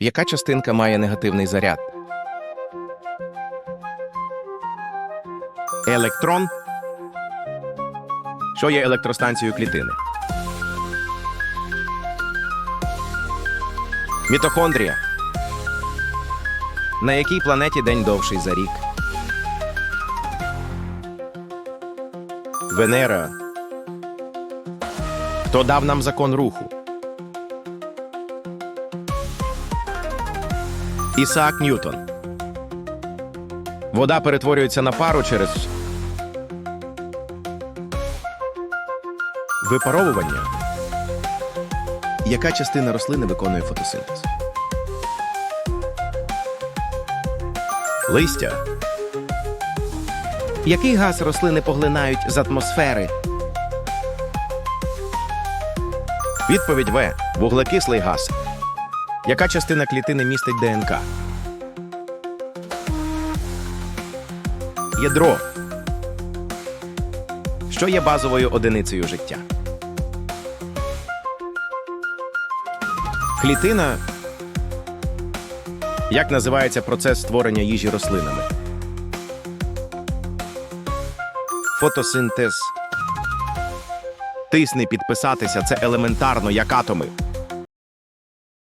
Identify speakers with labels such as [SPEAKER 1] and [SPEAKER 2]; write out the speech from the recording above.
[SPEAKER 1] Яка частинка має негативний заряд? Електрон. Що є електростанцією клітини? Мітохондрія. На якій планеті день довший за рік? Венера. Хто дав нам закон руху? Ісаак Ньютон. Вода перетворюється на пару через випаровування. Яка частина рослини виконує фотосинтез? Листя. Який газ рослини поглинають з атмосфери? Відповідь В. Вуглекислий газ. Яка частина клітини містить ДНК? Ядро. Що є базовою одиницею життя? Клітина. Як називається процес створення їжі рослинами? Фотосинтез. Тисни підписатися це елементарно, як атоми.